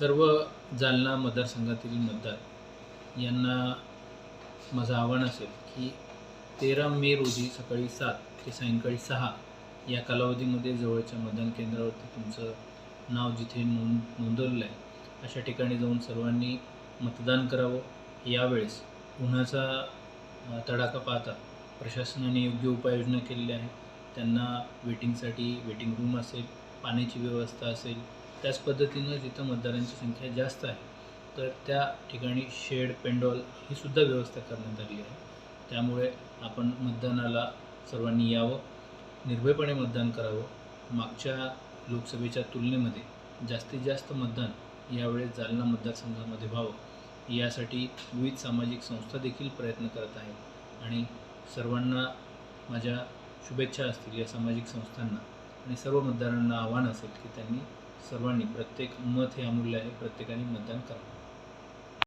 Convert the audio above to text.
सर्व जालना मतदारसंघातील मतदार यांना माझं आव्हान असेल की तेरा मे रोजी सकाळी सात ते सायंकाळी सहा या कालावधीमध्ये जवळच्या मतदान केंद्रावरती तुमचं नाव जिथे नोंद नोंदवलेलं आहे अशा ठिकाणी जाऊन सर्वांनी मतदान करावं. यावेळेस उन्हाचा तडाखा पाहता प्रशासनाने योग्य उपाययोजना केलेल्या आहेत. त्यांना वेटिंगसाठी वेटिंग रूम असेल पाण्याची व्यवस्था असेल त्याच पद्धतीनं जिथं मतदारांची संख्या जास्त आहे तर त्या ठिकाणी शेड पेंडॉल ही सुद्धा व्यवस्था करण्यात आली आहे. त्यामुळे आपण मतदानाला सर्वांनी यावं निर्भयपणे मतदान करावं. मागच्या लोकसभेच्या तुलनेमध्ये जास्तीत जास्त मतदान यावेळेस जालना मतदारसंघामध्ये व्हावं यासाठी विविध सामाजिक संस्था देखील प्रयत्न करत आहेत. आणि सर्वांना माझ्या शुभेच्छा असतील या सामाजिक संस्थांना आणि सर्व मतदारांना आव्हान असेल की त्यांनी सर्वांनी प्रत्येक मत हे अमूल्य आहे प्रत्येकाने मतदान करावं.